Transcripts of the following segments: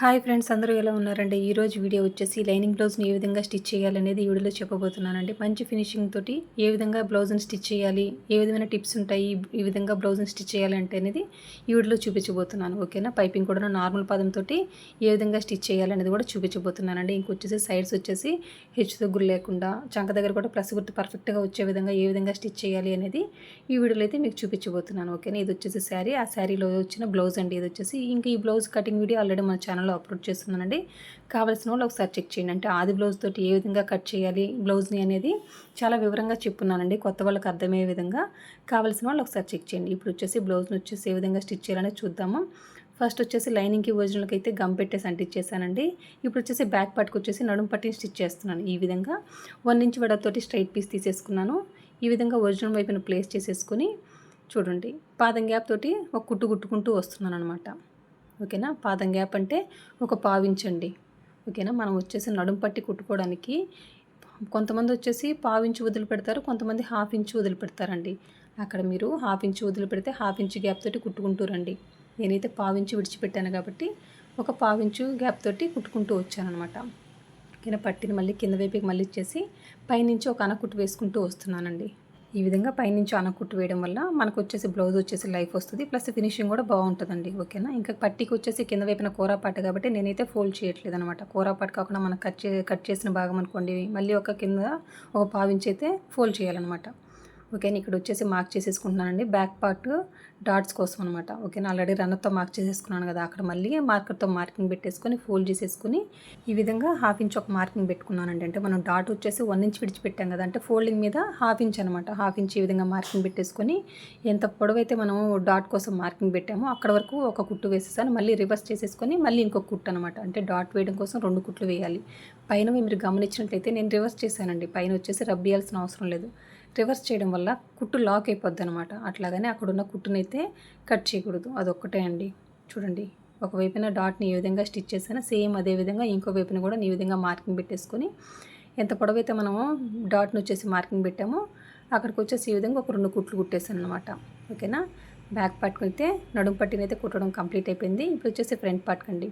Hi friends అందరూ ఎలా ఉన్నారండి? ఈరోజు వీడియో వచ్చేసి లైనింగ్ బ్లౌజ్ని ఏ విధంగా స్టిచ్ చేయాలనేది ఈ వీడియోలో చెప్పబోతున్నానండి. మంచి ఫినిషింగ్ తోటి ఏ విధంగా బ్లౌజ్ని స్టిచ్ చేయాలి ఏ విధమైన టిప్స్ ఉంటాయి ఈ విధంగా బ్లౌజ్ని స్టిచ్ చేయాలంటే అనేది ఈ వీడియోలో చూపించబోతున్నాను ఓకేనా? పైపింగ్ కూడా నార్మల్ పదంతో ఏ విధంగా స్టిచ్ చేయాలనేది కూడా చూపించబోతున్నానండి. ఇంకొచ్చేసి సైడ్స్ వచ్చేసి హెచ్చు దగ్గర లేకుండా చంక దగ్గర కూడా ప్లస్ గుర్తు పర్ఫెక్ట్గా వచ్చే విధంగా ఏ విధంగా స్టిచ్ చేయాలి అనేది ఈ వీడియోలో అయితే మీకు చూపించబోతున్నాను ఓకేనా? ఇది వచ్చేసి శారీ. ఆ శారీలో వచ్చిన బ్లౌజ్ అండి ఇది వచ్చేసి. ఇంకా ఈ బ్లౌజ్ కటింగ్ వీడియో ఆల్రెడీ మన ఛానల్ ఛానల్లో అప్లోడ్ చేస్తున్నానండి. కావాల్సిన వాళ్ళు ఒకసారి చెక్ చేయండి. అంటే ఆది బ్లౌజ్ తోటి ఏ విధంగా కట్ చేయాలి బ్లౌజ్ని అనేది చాలా వివరంగా చెప్పున్నానండి. కొత్త వాళ్ళకి అర్థమయ్యే విధంగా కావాల్సిన వాళ్ళు ఒకసారి చెక్ చేయండి. ఇప్పుడు వచ్చేసి బ్లౌజ్ని వచ్చేసి ఏ విధంగా స్టిచ్ చేయాలనేది చూద్దాము. ఫస్ట్ వచ్చేసి లైనింగ్కి ఒరిజినల్కి అయితే గమ్ పెట్టేసి అంటించేసానండి. ఇప్పుడు వచ్చేసి బ్యాక్ పార్ట్కి వచ్చేసి నడుము పట్టిని స్టిచ్ చేస్తున్నాను ఈ విధంగా. వన్ ఇంచ్ వడతోటి స్ట్రైట్ పీస్ తీసేసుకున్నాను. ఈ విధంగా ఒరిజినల్ వైపున ప్లేస్ చేసేసుకుని చూడండి. పాదం గ్యాప్ తోటి ఒక కుట్టు కుట్టుకుంటూ వస్తున్నాను అనమాట ఓకేనా? పాదం గ్యాప్ అంటే ఒక పావించండి. ఓకేనా? మనం వచ్చేసి నడుము పట్టి కుట్టుకోవడానికి కొంతమంది వచ్చేసి పావించి వదిలిపెడతారు కొంతమంది హాఫ్ ఇంచ్ వదిలిపెడతారండి. అక్కడ మీరు హాఫ్ ఇంచ్ వదిలిపెడితే హాఫ్ ఇంచ్ గ్యాప్ తోటి కుట్టుకుంటూరండి. నేనైతే పావించి విడిచిపెట్టాను కాబట్టి ఒక పావించు గ్యాప్ తోటి కుట్టుకుంటూ వచ్చానమాట ఓకేనా? పట్టిని మళ్ళీ కింద వైపుకి మళ్ళీ ఇచ్చేసి పైనుంచి ఒక అనకుట్టు వేసుకుంటూ వస్తున్నానండి. ఈ విధంగా పైనుంచి అనకుట్టు వేయడం వల్ల మనకు వచ్చేసి బ్లౌజ్ వచ్చేసి లైఫ్ వస్తుంది. ప్లస్ ఫినిషింగ్ కూడా బాగుంటుందండి. ఓకేనా? ఇంకా పట్టికి వచ్చేసి కింద వైపున కూరపాటు కాబట్టి నేనైతే ఫోల్డ్ చేయట్లేదు అనమాట కూరపాటు కాకుండా మనం కట్ చే కట్ చేసిన భాగం అనుకోండి మళ్ళీ ఒక కింద ఒక పావించి అయితే ఫోల్డ్ చేయాలన్నమాట. ఓకేనా ఇక్కడ వచ్చేసి మార్క్ చేసేసుకుంటున్నానండి. బ్యాక్ పార్ట్ డాట్స్ కోసం అనమాట ఓకేనా ఆల్రెడీ రన్నర్తో మార్క్ చేసేసుకున్నాను కదా అక్కడ మళ్ళీ మార్కర్తో మార్కింగ్ పెట్టేసుకొని ఫోల్డ్ చేసేసుకుని ఈ విధంగా హాఫ్ ఇంచ్ ఒక మార్కింగ్ పెట్టుకున్నానండి. అంటే మనం డాట్ వచ్చేసి వన్ ఇంచ్ విడిచిపెట్టాం కదా అంటే ఫోల్డింగ్ మీద హాఫ్ ఇంచ్ అనమాట హాఫ్ ఇంచ్ ఈ విధంగా మార్కింగ్ పెట్టేసుకొని ఎంత పొడవైతే మనం డాట్ కోసం మార్కింగ్ పెట్టామో అక్కడ వరకు ఒక కుట్టు వేసేసాను. మళ్ళీ రివర్స్ చేసేసుకొని మళ్ళీ ఇంకొక కుట్టు అనమాట అంటే డాట్ వేయడం కోసం రెండు కుట్లు వేయాలి. పైన మీరు గమనించినట్లయితే నేను రివర్స్ చేశానండి. పైన వచ్చేసి రబ్బియాల్సిన అవసరం లేదు. రివర్స్ చేయడం వల్ల కుట్టు లాక్ అయిపోద్ది అనమాట అట్లాగనే అక్కడున్న కుట్టునైతే కట్ చేయకూడదు. అదొక్కటే అండి. చూడండి. ఒకవైపున డాట్ని ఏ విధంగా స్టిచ్ చేసానో సేమ్ అదే విధంగా ఇంకో వైపున కూడా ఈ విధంగా మార్కింగ్ పెట్టేసుకొని ఎంత పొడవైతే మనము డాట్ని వచ్చేసి మార్కింగ్ పెట్టామో అక్కడికి వచ్చేసి ఈ విధంగా ఒక రెండు కుట్లు కుట్టేసాను అనమాట ఓకేనా? బ్యాక్ పార్ట్కి అయితే నడుము పట్టినైతే కుట్టడం కంప్లీట్ అయిపోయింది. ఇప్పుడు వచ్చేసి ఫ్రంట్ పార్ట్కి అండి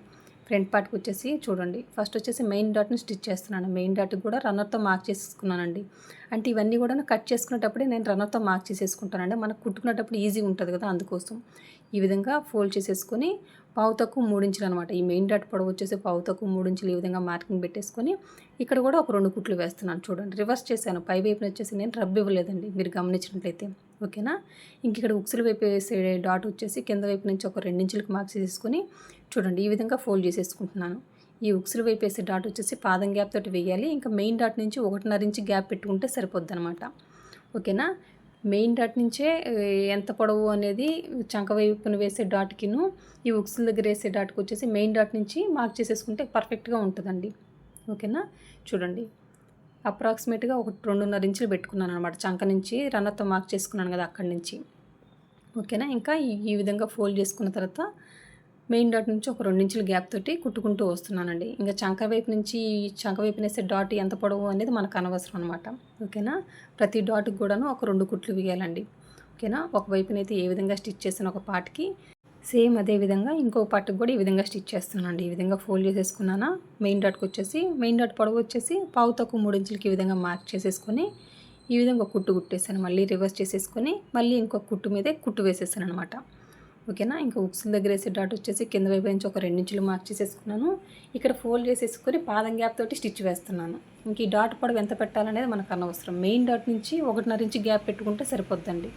ఫ్రంట్ పార్ట్కి వచ్చేసి చూడండి. ఫస్ట్ వచ్చేసి మెయిన్ డాట్ని స్టిచ్ చేస్తున్నాను. మెయిన్ డాట్కి కూడా రన్నర్తో మార్క్ చేసుకున్నానండి అంటే ఇవన్నీ కూడా కట్ చేసుకునేటప్పుడే నేను రన్నర్తో మార్క్ చేసేసుకుంటానండి. మనకు కుట్టుకునేటప్పుడు ఈజీ ఉంటుంది కదా అందుకోసం. ఈ విధంగా ఫోల్డ్ చేసేసుకొని పావు తక్కువ మూడించులు అనమాట ఈ మెయిన్ డాట్ పొడవు వచ్చేసి పావు తక్కువ మూడించులు ఈ విధంగా మార్కింగ్ పెట్టేసుకొని ఇక్కడ కూడా ఒక రెండు కుట్లు వేస్తున్నాను చూడండి. రివర్స్ చేశాను. పై వైపున వచ్చేసి నేను రబ్ ఇవ్వలేదండి. మీరు గమనించినట్లయితే. ఓకేనా? ఇంక ఇక్కడ ఉక్సుల వైపు వేసే డాట్ వచ్చేసి కింద వైపు నుంచి ఒక రెండించులకు మార్క్స్ చేసుకొని చూడండి ఈ విధంగా ఫోల్డ్ చేసేసుకుంటున్నాను. ఈ ఉక్సులు వైపు వేసే డాట్ వచ్చేసి పాదం గ్యాప్ తోటి వేయాలి. ఇంకా మెయిన్ డాట్ నుంచి ఒకటిన్నర ఇంచు గ్యాప్ పెట్టుకుంటే సరిపోద్ది అనమాట ఓకేనా? మెయిన్ డాట్ నుంచే ఎంత పొడవు అనేది చంక వైపున వేసే డాట్కిను ఈ ఉక్సుల దగ్గర వేసే డాట్కి వచ్చేసి మెయిన్ డాట్ నుంచి మార్క్ చేసేసుకుంటే పర్ఫెక్ట్గా ఉంటుందండి. ఓకేనా? చూడండి. అప్రాక్సిమేట్గా ఒక రెండున్నర ఇంచులు పెట్టుకున్నాను అనమాట చంక నుంచి రన్నర్తో మార్క్ చేసుకున్నాను కదా అక్కడి నుంచి. ఓకేనా? ఇంకా ఈ విధంగా ఫోల్డ్ చేసుకున్న తర్వాత మెయిన్ డాట్ నుంచి ఒక రెండు ఇంచుల గ్యాప్ తోటి కుట్టుకుంటూ వస్తున్నానండి. ఇంకా చంక వైపు నుంచి చంక వైపు వేసే డాట్ ఎంత పొడవు అనేది మనకు అనవసరం అనమాట ఓకేనా? ప్రతి డాట్కి కూడాను ఒక రెండు కుట్లు వేయాలండి. ఓకేనా? ఒక వైపునైతే ఏ విధంగా స్టిచ్ చేసిన ఒక పార్ట్కి సేమ్ అదే విధంగా ఇంకో పార్ట్కి కూడా ఈ విధంగా స్టిచ్ చేస్తున్నానండి. ఈ విధంగా ఫోల్డ్ చేసేసుకున్నానా? మెయిన్ డాట్కి వచ్చేసి మెయిన్ డాట్ పొడవు వచ్చేసి పావు తక్కువ మూడు ఇంచులకి ఈ విధంగా మార్క్ చేసేసుకొని ఈ విధంగా కుట్టు కుట్టేసాను. మళ్ళీ రివర్స్ చేసేసుకొని మళ్ళీ ఇంకొక కుట్టు మీదే కుట్టు వేసేసాను అనమాట ఓకేనా? ఇంకా ఉక్సుల దగ్గర వేసే డాట్ వచ్చేసి కింద వైపు నుంచి ఒక రెండించులు మార్క్ చేసేసుకున్నాను. ఇక్కడ ఫోల్డ్ చేసేసుకొని పాదం గ్యాప్ తోటి స్టిచ్ వేస్తున్నాను. ఇంక ఈ డాట్ పొడవు ఎంత పెట్టాలనేది మనకు అనవసరం. మెయిన్ డాట్ నుంచి ఒకటిన్నర ఇంచు గ్యాప్ పెట్టుకుంటే సరిపోద్దండి.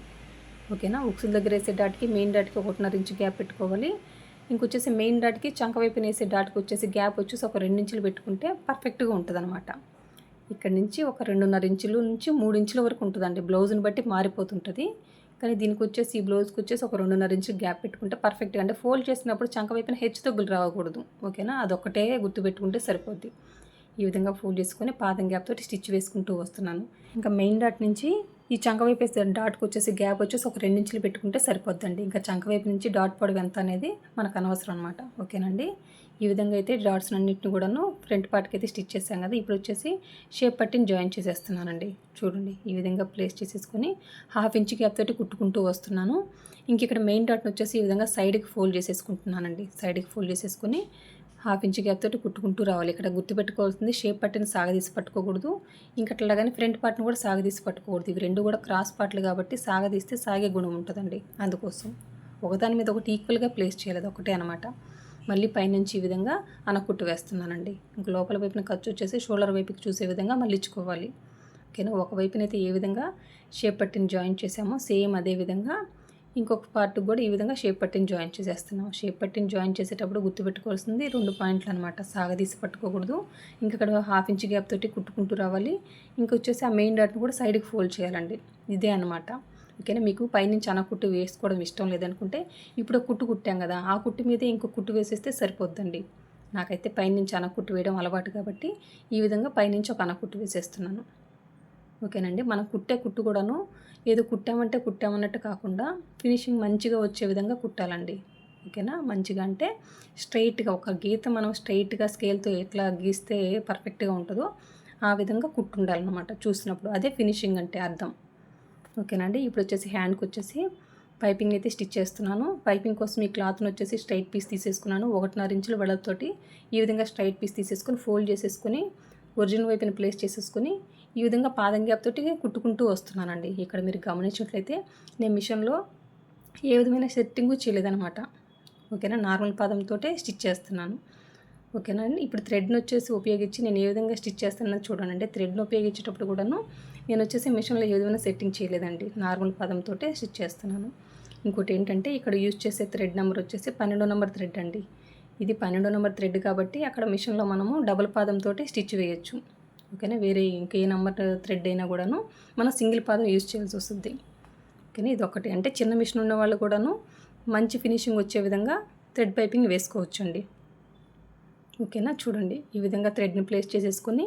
ఓకేనా? ఉక్సుల దగ్గర వేసే డాట్కి మెయిన్ డాట్కి ఒకటిన్నర ఇంచు గ్యాప్ పెట్టుకోవాలి. ఇంకొచ్చేసి మెయిన్ డాట్కి చంక వైపు వేసే డాట్కి వచ్చేసి గ్యాప్ వచ్చేసి ఒక రెండించులు పెట్టుకుంటే పర్ఫెక్ట్గా ఉంటుంది అనమాట ఇక్కడ నుంచి ఒక రెండున్నర ఇంచుల నుంచి మూడు ఇంచుల వరకు ఉంటుందండి. బ్లౌజ్ని బట్టి మారిపోతుంటుంది. కానీ దీనికి వచ్చేసి ఈ బ్లౌజ్కి వచ్చేసి ఒక రెండున్నర ఇంచు గ్యాప్ పెట్టుకుంటే పర్ఫెక్ట్గా అంటే ఫోల్డ్ చేసినప్పుడు చంక వైపున హెచ్చు తగ్గులు రావకూడదు. ఓకేనా? అదొక్కటే గుర్తుపెట్టుకుంటే సరిపోద్ది. ఈ విధంగా ఫోల్డ్ చేసుకొని పాదం గ్యాప్ తోటి స్టిచ్ వేసుకుంటూ వస్తున్నాను. ఇంకా మెయిన్ డాట్ నుంచి ఈ చంక వైపు వేస్తే డాట్కి వచ్చేసి గ్యాప్ వచ్చేసి ఒక రెండు ఇంచులు పెట్టుకుంటే సరిపోద్దండి. ఇంకా చంక వైపు నుంచి డాట్ పొడవు ఎంత అనేది మనకు అనవసరం అనమాట ఓకేనండి? ఈ విధంగా అయితే డాట్స్ అన్నింటిని కూడాను ఫ్రంట్ పార్ట్కి అయితే స్టిచ్ చేసాం కదా. ఇప్పుడు వచ్చేసి షేప్ పట్టిని జాయిన్ చేసేస్తున్నానండి. చూడండి ఈ విధంగా ప్లేస్ చేసేసుకొని హాఫ్ ఇంచ్ గ్యాప్ తోటి కుట్టుకుంటూ వస్తున్నాను. ఇంక ఇక్కడ మెయిన్ డాట్ని వచ్చేసి ఈ విధంగా సైడ్కి ఫోల్డ్ చేసేసుకుంటున్నానండి. సైడ్కి ఫోల్డ్ చేసేసుకొని హాఫ్ ఇంచ్ గ్యాప్ తోటి కుట్టుకుంటూ రావాలి. ఇక్కడ గుర్తుపెట్టుకోవాల్సింది షేప్ పట్టిని సాగదీసి పట్టుకోకూడదు. ఇంకా అట్లాగానే ఫ్రంట్ పార్ట్ని కూడా సాగదీసి పట్టుకోకూడదు. ఇవి రెండు కూడా క్రాస్ పార్ట్లు కాబట్టి సాగదీస్తే సాగే గుణం ఉంటుందండి. అందుకోసం ఒకదాని మీద ఒకటి ఈక్వల్గా ప్లేస్ చేయాలి. ఒకటే అనమాట మళ్ళీ పైనుంచి ఈ విధంగా అనకుట్టు వేస్తున్నానండి. ఇంక లోపల వైపున ఖర్చు వచ్చేసి షోల్డర్ వైపుకి చూసే విధంగా మళ్ళించుకోవాలి ఓకేనా? ఒక వైపునైతే ఏ విధంగా షేప్ పట్టిని జాయిన్ చేసామో సేమ్ అదే విధంగా ఇంకొక పార్ట్ కూడా ఈ విధంగా షేప్ పట్టిని జాయిన్ చేసేస్తున్నాం షేప్ పట్టిని జాయిన్ చేసేటప్పుడు గుర్తుపెట్టుకోవాల్సింది రెండు పాయింట్లు అనమాట సాగదీసి పట్టుకోకూడదు. ఇంకా హాఫ్ ఇంచ్ గ్యాప్ తోటి కుట్టుకుంటూ రావాలి. ఇంకొచ్చేసి ఆ మెయిన్ డాట్ని కూడా సైడ్కి ఫోల్డ్ చేయాలండి. ఇదే అనమాట ఓకేనా? మీకు పైనుంచి అన్న కుట్టు వేసుకోవడం ఇష్టం లేదనుకుంటే ఇప్పుడు కుట్టు కుట్టాం కదా ఆ కుట్టు మీదే ఇంకో కుట్టు వేసేస్తే సరిపోద్దండి. నాకైతే పైనుంచి అన్న కుట్టు వేయడం అలవాటు కాబట్టి ఈ విధంగా పైనుంచి ఒక అన్న కుట్టు వేసేస్తున్నాను. ఓకేనండి? మనం కుట్టే కుట్టు కూడాను ఏదో కుట్టామంటే కుట్టామన్నట్టు కాకుండా ఫినిషింగ్ మంచిగా వచ్చే విధంగా కుట్టాలండి. ఓకేనా? మంచిగా అంటే స్ట్రైట్గా ఒక గీత మనం స్ట్రైట్గా స్కేల్తో ఎట్లా గీస్తే పర్ఫెక్ట్గా ఉంటుందో ఆ విధంగా కుట్టు ఉండాలన్నమాట చూసినప్పుడు. అదే ఫినిషింగ్ అంటే అర్థం. ఓకేనండి. ఇప్పుడు వచ్చేసి హ్యాండ్కి వచ్చేసి పైపింగ్ అయితే స్టిచ్ చేస్తున్నాను. పైపింగ్ కోసం ఈ క్లాత్ని వచ్చేసి స్ట్రైట్ పీస్ తీసేసుకున్నాను. ఒకటిన్నర ఇంచుల వెడల్తోటి ఈ విధంగా స్ట్రైట్ పీస్ తీసేసుకొని ఫోల్డ్ చేసేసుకొని ఒరిజినల్ వైపున ప్లేస్ చేసేసుకుని ఈ విధంగా పాదం గ్యాప్ తోటి కుట్టుకుంటూ వస్తున్నానండి. ఇక్కడ మీరు గమనించినట్లయితే నేను మిషన్లో ఏ విధమైన సెట్టింగు చేయలేదనమాట ఓకేనా? నార్మల్ పాదంతో స్టిచ్ చేస్తున్నాను. ఓకేనా అండి? ఇప్పుడు థ్రెడ్ని వచ్చేసి ఉపయోగించి నేను ఏ విధంగా స్టిచ్ చేస్తున్నది చూడండి. థ్రెడ్ని ఉపయోగించేటప్పుడు కూడాను నేను వచ్చేసి మిషన్లో ఏదైనా సెట్టింగ్ చేయలేదండి. నార్మల్ పదంతో స్టిచ్ చేస్తున్నాను. ఇంకోటి ఏంటంటే ఇక్కడ యూజ్ చేసే థ్రెడ్ నెంబర్ వచ్చేసి పన్నెండో నెంబర్ థ్రెడ్ అండి. ఇది పన్నెండో నెంబర్ థ్రెడ్ కాబట్టి అక్కడ మిషన్లో మనము డబుల్ పాదంతో స్టిచ్ వేయచ్చు. ఓకేనా? వేరే ఇంకే నెంబర్ థ్రెడ్ అయినా కూడాను మనం సింగిల్ పాదం యూజ్ చేయాల్సి వస్తుంది. ఓకేనా? ఇది ఒకటి. అంటే చిన్న మిషన్ ఉన్న వాళ్ళు కూడాను మంచి ఫినిషింగ్ వచ్చే విధంగా థ్రెడ్ పైపింగ్ వేసుకోవచ్చు అండి ఓకేనా? చూడండి. ఈ విధంగా థ్రెడ్ని ప్లేస్ చేసేసుకొని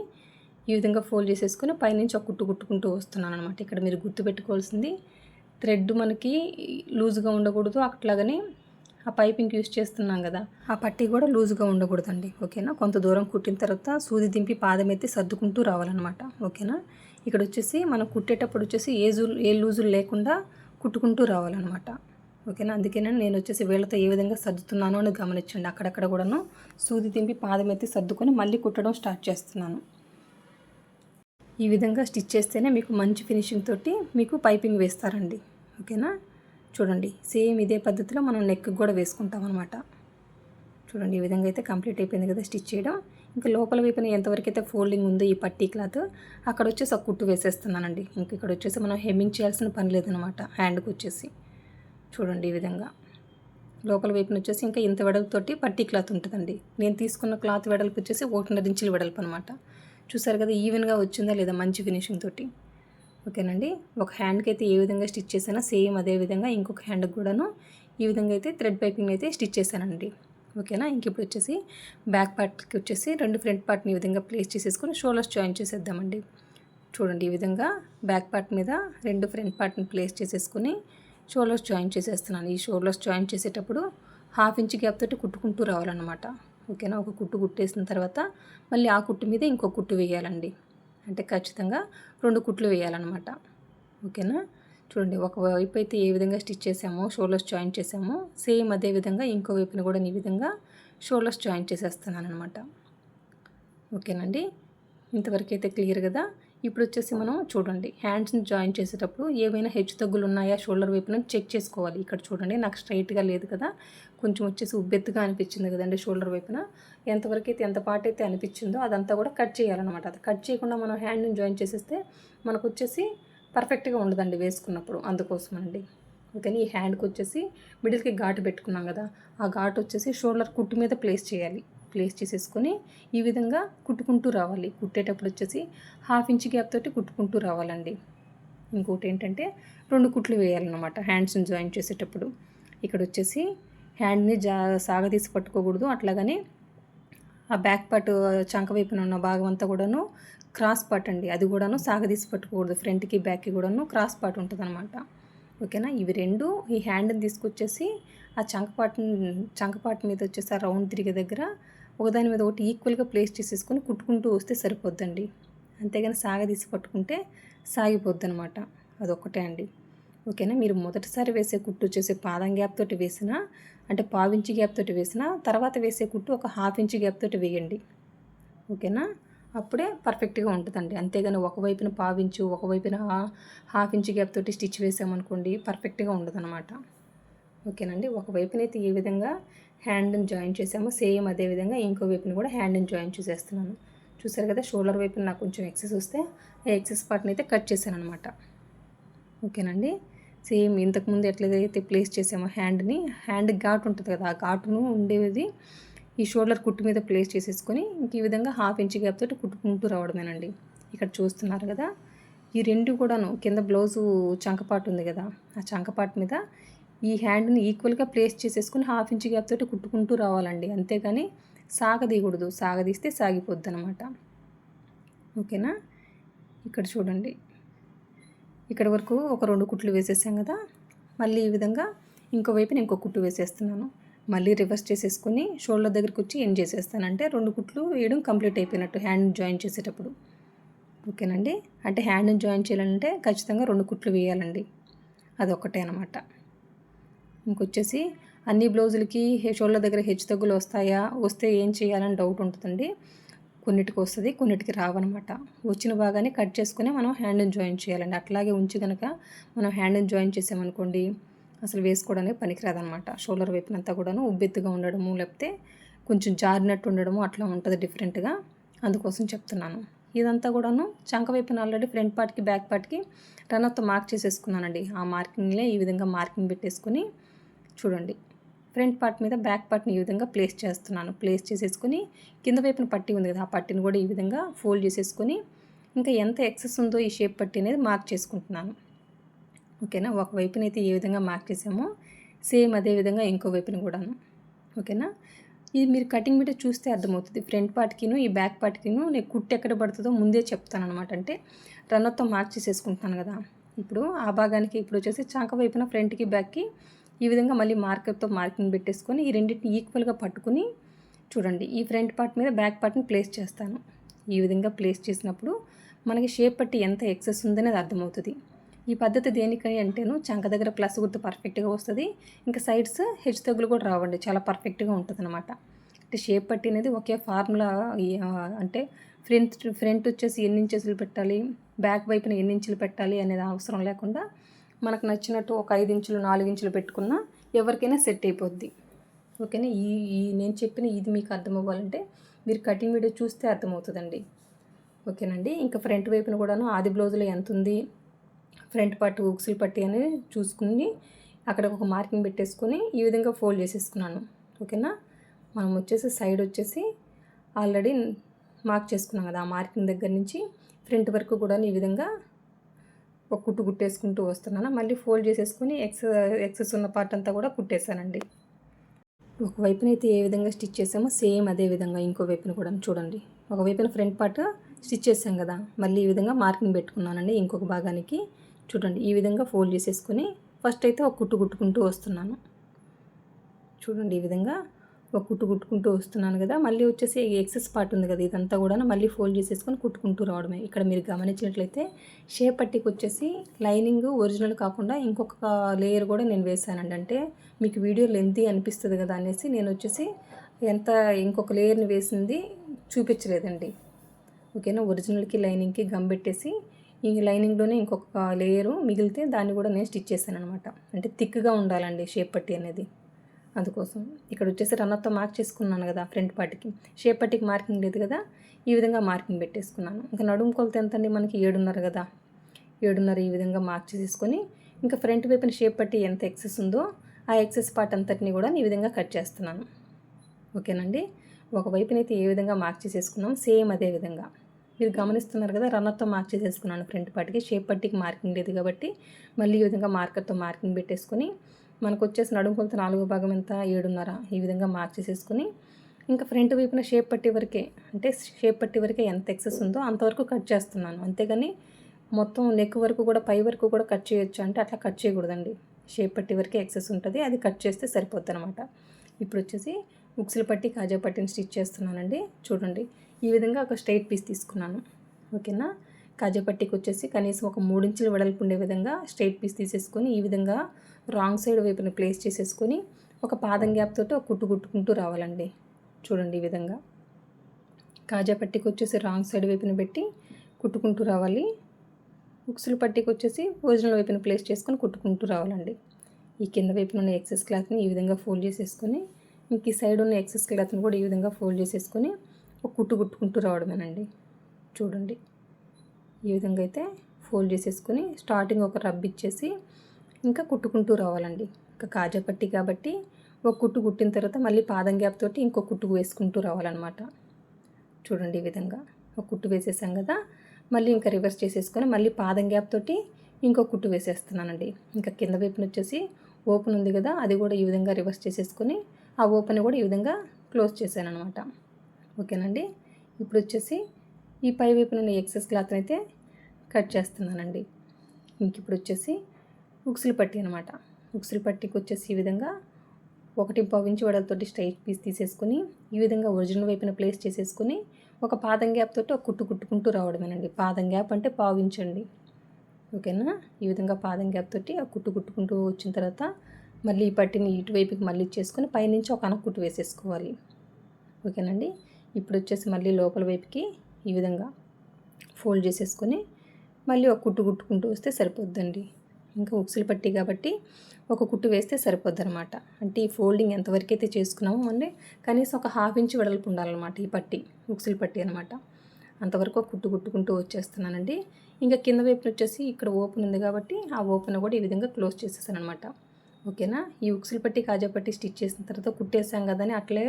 ఈ విధంగా ఫోల్డ్ చేసేసుకొని పైనుంచి ఒక కుట్టు కుట్టుకుంటూ వస్తున్నాను అనమాట ఇక్కడ మీరు గుర్తుపెట్టుకోవాల్సింది థ్రెడ్ మనకి లూజ్గా ఉండకూడదు అట్లాగని ఆ పైపింగ్ యూస్ చేస్తున్నాం కదా ఆ పట్టీ కూడా లూజ్గా ఉండకూడదండి ఓకేనా? కొంత దూరం కుట్టిన తర్వాత సూది దింపి పాదం ఎత్తి సర్దుకుంటూ రావాలన్నమాట ఓకేనా? ఇక్కడ వచ్చేసి మనం కుట్టేటప్పుడు వచ్చేసి ఏ జూ ఏ లూజులు లేకుండా కుట్టుకుంటూ రావాలన్నమాట ఓకేనా? అందుకేనా నేను వచ్చేసి వీళ్ళతో ఏ విధంగా సర్దుతున్నానో అని గమనించండి. అక్కడక్కడ కూడాను సూది దింపి పాదం ఎత్తి సర్దుకొని మళ్ళీ కుట్టడం స్టార్ట్ చేస్తున్నాను. ఈ విధంగా స్టిచ్ చేస్తేనే మీకు మంచి ఫినిషింగ్ తోటి మీకు పైపింగ్ వేస్తారండి. ఓకేనా? చూడండి. సేమ్ ఇదే పద్ధతిలో మనం నెక్ కూడా వేసుకుంటాం అనమాట చూడండి ఈ విధంగా అయితే కంప్లీట్ అయిపోయింది కదా స్టిచ్ చేయడం. ఇంకా లోపల వైపున ఎంతవరకు అయితే ఫోల్డింగ్ ఉందో ఈ పట్టీ క్లాత్ అక్కడ వచ్చేసి ఒక కుట్టు వేసేస్తున్నానండి. ఇంక ఇక్కడ వచ్చేసి మనం హెమ్మింగ్ చేయాల్సిన పని లేదనమాట హ్యాండ్కి వచ్చేసి. చూడండి ఈ విధంగా. లోపల వైపున వచ్చేసి ఇంకా ఇంత వెడల్పుతోటి పట్టీ క్లాత్ ఉంటుందండి. నేను తీసుకున్న క్లాత్ వెడల్పు వచ్చేసి ఒకటిన్నర ఇంచుల వెడల్పు అనమాట చూసారు కదా ఈవెన్గా వచ్చిందా లేదా మంచి ఫినిషింగ్ తోటి. ఓకేనండి? ఒక హ్యాండ్కి అయితే ఏ విధంగా స్టిచ్ చేసానో సేమ్ అదే విధంగా ఇంకొక హ్యాండ్కి కూడాను ఈ విధంగా అయితే థ్రెడ్ పైపింగ్ అయితే స్టిచ్ చేశానండి. ఓకేనా? ఇంక ఇప్పుడు వచ్చేసి బ్యాక్ పార్ట్కి వచ్చేసి రెండు ఫ్రంట్ పార్ట్ని ఈ విధంగా ప్లేస్ చేసేసుకొని షోల్డర్స్ జాయిన్ చేసేద్దామండి. చూడండి ఈ విధంగా బ్యాక్ పార్ట్ మీద రెండు ఫ్రంట్ పార్ట్ని ప్లేస్ చేసేసుకొని షోల్డర్స్ జాయిన్ చేసేస్తున్నాను. ఈ షోల్డర్స్ జాయిన్ చేసేటప్పుడు హాఫ్ ఇంచ్ గ్యాప్ తోటి కుట్టుకుంటూ రావాలన్నమాట. ఓకేనా? ఒక కుట్టు కుట్టేసిన తర్వాత మళ్ళీ ఆ కుట్టు మీద ఇంకో కుట్టు వేయాలండి. అంటే ఖచ్చితంగా రెండు కుట్లు వేయాలన్నమాట. ఓకేనా? చూడండి ఒక వైపు అయితే ఏ విధంగా స్టిచ్ చేసామో షోల్డర్స్ జాయిన్ చేసామో సేమ్ అదే విధంగా ఇంకో వైపున కూడా ఈ విధంగా షోల్డర్స్ జాయిన్ చేసేస్తున్నాను అనమాట ఓకేనండి? ఇంతవరకు అయితే క్లియర్ కదా? ఇప్పుడు వచ్చేసి మనం చూడండి. హ్యాండ్స్ని జాయిన్ చేసేటప్పుడు ఏవైనా హెచ్చు తగ్గులు ఉన్నాయా షోల్డర్ వైపున చెక్ చేసుకోవాలి. ఇక్కడ చూడండి నాకు స్ట్రైట్గా లేదు కదా. కొంచెం వచ్చేసి ఉబ్బెత్తుగా అనిపించింది కదండి షోల్డర్ వైపున. ఎంతవరకు అయితే ఎంత పార్ట్ అయితే అనిపించిందో అదంతా కూడా కట్ చేయాలన్నమాట. అది కట్ చేయకుండా మనం హ్యాండ్ని జాయిన్ చేసేస్తే మనకు వచ్చేసి పర్ఫెక్ట్గా ఉండదండి వేసుకున్నప్పుడు అందుకోసం అండి ఓకేనా ఈ హ్యాండ్కి వచ్చేసి మిడిల్కి ఘాటు పెట్టుకున్నాం కదా. ఆ ఘాటు వచ్చేసి షోల్డర్ కుట్టు మీద ప్లేస్ చేయాలి. ప్లేస్ చేసేసుకొని ఈ విధంగా కుట్టుకుంటూ రావాలి. కుట్టేటప్పుడు వచ్చేసి హాఫ్ ఇంచ్ గ్యాప్ తోటి కుట్టుకుంటూ రావాలండి. ఇంకోటి ఏంటంటే రెండు కుట్లు వేయాలన్నమాట. హ్యాండ్స్ని జాయిన్ చేసేటప్పుడు ఇక్కడ వచ్చేసి హ్యాండ్ని జా సాగదీసి పట్టుకోకూడదు. అట్లాగని ఆ బ్యాక్ పార్ట్ చంక వైపున ఉన్న భాగం అంతా కూడాను క్రాస్ పార్ట్ అండి. అది కూడాను సాగదీసి పట్టుకోకూడదు. ఫ్రంట్కి బ్యాక్కి కూడాను క్రాస్ పార్ట్ ఉంటుంది అనమాట ఓకేనా? ఇవి రెండు ఈ హ్యాండ్ని తీసుకొచ్చేసి ఆ చంకపాట్ని చంక పార్ట్ మీద వచ్చేసి ఆ రౌండ్ తిరిగే దగ్గర ఒకదాని మీద ఒకటి ఈక్వల్గా ప్లేస్ చేసేసుకొని కుట్టుకుంటూ వస్తే సరిపోద్దండి. అంతేగాని సాగదీసి పట్టుకుంటే సాగిపోద్ది అనమాట అదొక్కటే అండి. ఓకేనా? మీరు మొదటిసారి వేసే కుట్టు వచ్చేసి పాదం గ్యాప్ తోటి వేసినా అంటే పావించి గ్యాప్ తోటి వేసిన తర్వాత వేసే కుట్టు ఒక హాఫ్ ఇంచ్ గ్యాప్ తోటి వేయండి. ఓకేనా? అప్పుడే పర్ఫెక్ట్గా ఉంటుందండి. అంతేగాని ఒకవైపున పావించు ఒకవైపున హాఫ్ ఇంచ్ గ్యాప్ తోటి స్టిచ్ వేసామనుకోండి పర్ఫెక్ట్గా ఉండదు అనమాట ఓకేనండి? ఒకవైపునైతే ఏ విధంగా హ్యాండ్ని జాయిన్ చేసాము సేమ్ అదే విధంగా ఇంకో వైపుని కూడా హ్యాండ్ని జాయిన్ చేసేస్తున్నాను. చూసారు కదా షోల్డర్ వైపున నాకు కొంచెం ఎక్సెస్ వస్తే ఆ ఎక్సెస్ పార్ట్ని అయితే కట్ చేశాను అనమాట ఓకేనండి? సేమ్ ఇంతకుముందు ఎట్లయితే ప్లేస్ చేసామో హ్యాండ్ని హ్యాండ్ ఘాట్ ఉంటుంది కదా ఆ ఘాటును ఉండేది. ఈ షోల్డర్ కుట్టు మీద ప్లేస్ చేసేసుకొని ఇంక ఈ విధంగా హాఫ్ ఇంచ్ గ్యాప్ తోటి కుట్టుకుంటూ రావడమేనండి. ఇక్కడ చూస్తున్నారు కదా ఈ రెండు కూడాను కింద బ్లౌజు చంకపాటు ఉంది కదా ఆ చంకపాటు మీద ఈ హ్యాండ్ని ఈక్వల్గా ప్లేస్ చేసేసుకుని హాఫ్ ఇంచ్ గ్యాప్ తోటి కుట్టుకుంటూ రావాలండి. అంతేగాని సాగదీయకూడదు. సాగదీస్తే సాగిపోద్ది అనమాట ఓకేనా? ఇక్కడ చూడండి. ఇక్కడ వరకు ఒక రెండు కుట్లు వేసేసాం కదా? మళ్ళీ ఈ విధంగా ఇంకో వైపున ఇంకో కుట్టు వేసేస్తున్నాను. మళ్ళీ రివర్స్ చేసేసుకొని షోల్డర్ దగ్గరికి వచ్చి ఎండ్ చేసేస్తానంటే రెండు కుట్లు వేయడం కంప్లీట్ అయిపోయినట్టు హ్యాండ్ జాయిన్ చేసేటప్పుడు. ఓకేనండి? అంటే హ్యాండ్ని జాయిన్ చేయాలంటే ఖచ్చితంగా రెండు కుట్లు వేయాలండి. అదొక్కటే అనమాట ఇంకొచ్చేసి అన్ని బ్లౌజులకి షోల్డర్ దగ్గర హెచ్చు తగ్గులు వస్తాయా? వస్తే ఏం చేయాలని డౌట్ ఉంటుందండి. కొన్నిటికి వస్తుంది కొన్నిటికి రావన్నమాట వచ్చిన భాగాన్ని కట్ చేసుకుని మనం హ్యాండ్ని జాయిన్ చేయాలండి. అట్లాగే ఉంచి కనుక మనం హ్యాండ్ని జాయిన్ చేసామనుకోండి అసలు వేసుకోవడానికి పనికిరాదనమాట. షోల్డర్ వైపునంతా కూడాను ఉబ్బెత్తుగా ఉండడము లేకపోతే కొంచెం జారినట్టు ఉండడము అట్లా ఉంటుంది డిఫరెంట్గా. అందుకోసం చెప్తున్నాను. ఇదంతా కూడాను చంక వైపున ఆల్రెడీ ఫ్రంట్ పార్ట్కి బ్యాక్ పార్ట్కి రన్నర్తో మార్క్ చేసేసుకున్నానండి. ఆ మార్కింగ్లే ఈ విధంగా మార్కింగ్ పెట్టేసుకుని చూడండి. ఫ్రంట్ పార్ట్ మీద బ్యాక్ పార్ట్ని ఈ విధంగా ప్లేస్ చేస్తున్నాను. ప్లేస్ చేసేసుకుని కింద వైపున పట్టి ఉంది కదా ఆ పట్టిని కూడా ఈ విధంగా ఫోల్డ్ చేసేసుకొని ఇంకా ఎంత ఎక్సెస్ ఉందో ఈ షేప్ పట్టి అనేది మార్క్ చేసుకుంటున్నాను. ఓకేనా? ఒక వైపునైతే అయితే ఏ విధంగా మార్క్ చేసామో సేమ్ అదే విధంగా ఇంకో వైపున కూడాను. ఓకేనా? ఇది మీరు కటింగ్ మీద చూస్తే అర్థమవుతుంది. ఫ్రంట్ పార్ట్కిను ఈ బ్యాక్ పార్ట్కిను నేను కుట్టు ఎక్కడ పడుతుందో ముందే చెప్తాను అనమాట అంటే రన్నర్తో మార్క్ చేసేసుకుంటున్నాను కదా. ఇప్పుడు ఆ భాగానికి ఇప్పుడు వచ్చేసి చాక వైపున ఫ్రంట్కి బ్యాక్కి ఈ విధంగా మళ్ళీ మార్కర్తో మార్కింగ్ పెట్టేసుకొని ఈ రెండింటిని ఈక్వల్గా పట్టుకుని చూడండి. ఈ ఫ్రంట్ పార్ట్ మీద బ్యాక్ పార్ట్ని ప్లేస్ చేస్తాను. ఈ విధంగా ప్లేస్ చేసినప్పుడు మనకి షేప్ పట్టి ఎంత ఎక్సెస్ ఉందనేది అర్థమవుతుంది. ఈ పద్ధతి దేనికని అంటేను చంక దగ్గర ప్లస్ గుర్తు పర్ఫెక్ట్గా వస్తుంది. ఇంకా సైడ్స్ హెచ్ తగ్గులు కూడా రావండి. చాలా పర్ఫెక్ట్గా ఉంటుంది అనమాట అంటే షేప్ పట్టి అనేది ఒకే ఫార్ములా అంటే ఫ్రంట్ ఫ్రంట్ వచ్చేసి ఎన్ని ఇంచెస్లు పెట్టాలి బ్యాక్ వైపున ఎన్ని ఇంచులు పెట్టాలి అనేది అవసరం లేకుండా మనకు నచ్చినట్టు ఒక ఐదు ఇంచులు నాలుగు ఇంచులు పెట్టుకున్నా ఎవరికైనా సెట్ అయిపోద్ది. ఓకేనా? ఈ ఈ నేను చెప్పిన ఇది మీకు అర్థం అవ్వాలంటే మీరు కటింగ్ వీడియో చూస్తే అర్థమవుతుందండి. ఓకేనండి? ఇంకా ఫ్రంట్ వైపున కూడాను ఆది బ్లౌజ్లో ఎంత ఉంది ఫ్రంట్ పార్ట్ ఉక్సులు పట్టి అనేది చూసుకుని అక్కడ ఒక మార్కింగ్ పెట్టేసుకొని ఈ విధంగా ఫోల్డ్ చేసేసుకున్నాను. ఓకేనా? మనం వచ్చేసి సైడ్ వచ్చేసి ఆల్రెడీ మార్క్ చేసుకున్నాం కదా ఆ మార్కింగ్ దగ్గర నుంచి. ఫ్రంట్ వరకు కూడా ఈ విధంగా ఒక కుట్టు కుట్టేసుకుంటూ వస్తున్నాను. మళ్ళీ ఫోల్డ్ చేసేసుకుని ఎక్స్ ఎక్సెస్ ఉన్న పార్ట్ అంతా కూడా కుట్టేశానండి. ఒక వైపున అయితే ఏ విధంగా స్టిచ్ చేసామో సేమ్ అదే విధంగా ఇంకో వైపున కూడా చూడండి. ఒక వైపున ఫ్రంట్ పార్ట్ స్టిచ్ చేసాం కదా మళ్ళీ ఈ విధంగా మార్కింగ్ పెట్టుకున్నానండి ఇంకొక భాగానికి. చూడండి ఈ విధంగా ఫోల్డ్ చేసేసుకొని ఫస్ట్ అయితే ఒక కుట్టు కుట్టుకుంటూ వస్తున్నాను. చూడండి ఈ విధంగా ఒక కుట్టు కుట్టుకుంటూ వస్తున్నాను కదా మళ్ళీ వచ్చేసి ఎక్సెస్ పార్ట్ ఉంది కదా ఇదంతా కూడా మళ్ళీ ఫోల్డ్ చేసేసుకొని కుట్టుకుంటూ రావడమే. ఇక్కడ మీరు గమనించినట్లయితే షేప్ పట్టికి వచ్చేసి లైనింగ్ ఒరిజినల్ కాకుండా ఇంకొక లేయర్ కూడా నేను వేసానండి అంటే మీకు వీడియో లెంతీ అనిపిస్తుంది కదా అనేసి నేను వచ్చేసి ఎంత ఇంకొక లేయర్ని వేసింది చూపించలేదండి. ఓకేనా? ఒరిజినల్కి లైనింగ్కి గమ్ పెట్టేసి ఈ లైనింగ్లోనే ఇంకొక లేయరు మిగిలితే దాన్ని కూడా నేను స్టిచ్ చేశాను అనమాట అంటే థిక్గా ఉండాలండి షేప్ పట్టి అనేది. అందుకోసం ఇక్కడ వచ్చేసి రన్నర్తో మార్క్ చేసుకున్నాను కదా ఫ్రంట్ పార్ట్కి షేప్ పట్టికి మార్కింగ్ లేదు కదా ఈ విధంగా మార్కింగ్ పెట్టేసుకున్నాను. ఇంకా నడుము కొలత ఎంత అండి మనకి? ఏడున్నర కదా. ఏడున్నర ఈ విధంగా మార్క్ చేసేసుకొని ఇంకా ఫ్రంట్ వైపున షేప్ పట్టి ఎంత ఎక్సెస్ ఉందో ఆ ఎక్సెస్ పార్ట్ అంతటిని కూడా ఈ విధంగా కట్ చేస్తున్నాను. ఓకేనండి? ఒక వైపునైతే ఏ విధంగా మార్క్ చేసేసుకున్నాం? సేమ్ అదే విధంగా. మీరు గమనిస్తున్నారు కదా రన్నర్తో మార్క్ చేసేసుకున్నాను ఫ్రంట్ పార్ట్కి షేప్ పట్టికి మార్కింగ్ లేదు కాబట్టి మళ్ళీ ఈ విధంగా మార్కర్తో మార్కింగ్ పెట్టేసుకొని మనకు వచ్చేసి నడుము కొలత నాలుగో భాగం ఎంత? ఏడున్నర. ఈ విధంగా మార్క్ చేసేసుకుని ఇంకా ఫ్రంట్ వైపున షేప్ పట్టి వరకే అంటే షేప్ పట్టి వరకే ఎంత ఎక్సెస్ ఉందో అంతవరకు కట్ చేస్తున్నాను. అంతేగాని మొత్తం నెక్ వరకు కూడా పై వరకు కూడా కట్ చేయొచ్చు అంటే అట్లా కట్ చేయకూడదండి. షేప్ పట్టి వరకే ఎక్సెస్ ఉంటుంది అది కట్ చేస్తే సరిపోద్ది అనమాట ఇప్పుడు వచ్చేసి ఉక్సులు పట్టి కాజా పట్టిని స్టిచ్ చేస్తున్నానండి. చూడండి ఈ విధంగా ఒక స్ట్రైట్ పీస్ తీసుకున్నాను. ఓకేనా? కాజా పట్టికి వచ్చేసి కనీసం ఒక మూడించులు వెడల్పు ఉండే విధంగా స్ట్రైట్ పీస్ తీసేసుకొని ఈ విధంగా రాంగ్ సైడ్ వైపున ప్లేస్ చేసేసుకొని ఒక పాదం గ్యాప్ తోటి ఒక కుట్టు కుట్టుకుంటూ రావాలండి. చూడండి ఈ విధంగా. కాజా పట్టీకి వచ్చేసి రాంగ్ సైడ్ వైపున పెట్టి కుట్టుకుంటూ రావాలి. ఉక్సులు పట్టీకి వచ్చేసి ఒరిజినల్ వైపున ప్లేస్ చేసుకొని కుట్టుకుంటూ రావాలండి. ఈ కింద వైపున ఉన్న ఎక్సెస్ క్లాత్ని ఈ విధంగా ఫోల్డ్ చేసేసుకొని ఇంక ఈ సైడ్ ఉన్న ఎక్సెస్ క్లాత్ని కూడా ఈ విధంగా ఫోల్డ్ చేసేసుకొని ఒక కుట్టు కుట్టుకుంటూ రావడమేనండి. చూడండి. ఈ విధంగా అయితే ఫోల్డ్ చేసేసుకొని స్టార్టింగ్ ఒక రబ్ ఇచ్చేసి ఇంకా కుట్టుకుంటూ రావాలండి. ఇంకా కాజాపట్టి కాబట్టి ఒక కుట్టు కుట్టిన తర్వాత మళ్ళీ పాదం గ్యాప్ తోటి ఇంకో కుట్టు వేసుకుంటూ రావాలన్నమాట. చూడండి ఈ విధంగా. ఒక కుట్టు వేసేసాం కదా. మళ్ళీ ఇంకా రివర్స్ చేసేసుకొని మళ్ళీ పాదం గ్యాప్ తోటి ఇంకో కుట్టు వేసేస్తున్నానండి. ఇంకా కింద వైపున వచ్చేసి ఓపెన్ ఉంది కదా అది కూడా ఈ విధంగా రివర్స్ చేసేసుకొని ఆ ఓపెన్ కూడా ఈ విధంగా క్లోజ్ చేశాను అనమాట ఓకేనండి? ఇప్పుడు వచ్చేసి ఈ పై వైపున ఉన్న ఎక్సెస్ క్లాత్ అయితే కట్ చేస్తున్నానండి. ఇంక ఇప్పుడు వచ్చేసి ఉక్సులు పట్టి అనమాట ఉక్సులు పట్టికి వచ్చేసి ఈ విధంగా ఒకటి పవించి వడలతోటి స్ట్రైట్ పీస్ తీసేసుకుని ఈ విధంగా ఒరిజినల్ వైపున ప్లేస్ చేసేసుకుని ఒక పాదం గ్యాప్ తోటి ఒక కుట్టు కుట్టుకుంటూ రావడమేనండి. పాదం గ్యాప్ అంటే పావించండి ఓకేనా? ఈ విధంగా పాదం గ్యాప్ తోటి ఆ కుట్టు కుట్టుకుంటూ వచ్చిన తర్వాత మళ్ళీ ఈ పట్టిని ఇటువైపుకి మళ్ళీ చేసుకుని పైనుంచి ఒక కుట్టు వేసేసుకోవాలి. ఓకేనండి? ఇప్పుడు వచ్చేసి మళ్ళీ లోపల వైపుకి ఈ విధంగా ఫోల్డ్ చేసేసుకొని మళ్ళీ ఒక కుట్టు కుట్టుకుంటూ వస్తే సరిపోద్దండి. ఇంకా ఉక్సులు పట్టి కాబట్టి ఒక కుట్టు వేస్తే సరిపోద్ది అనమాట అంటే ఈ ఫోల్డింగ్ ఎంతవరకు అయితే చేసుకున్నామో మళ్ళీ కనీసం ఒక హాఫ్ ఇంచ్ వెడల్పు ఉండాలన్నమాట ఈ పట్టి ఉక్సులు పట్టి అనమాట అంతవరకు కుట్టు కుట్టుకుంటూ వచ్చేస్తున్నానండి. ఇంకా కింద వైపున వచ్చేసి ఇక్కడ ఓపెన్ ఉంది కాబట్టి ఆ ఓపెన్ కూడా ఈ విధంగా క్లోజ్ చేసేసాను అనమాట ఓకేనా? ఈ ఉక్సులు పట్టి కాజా పట్టి స్టిచ్ చేసిన తర్వాత కుట్టేసాం కదా అని అట్లే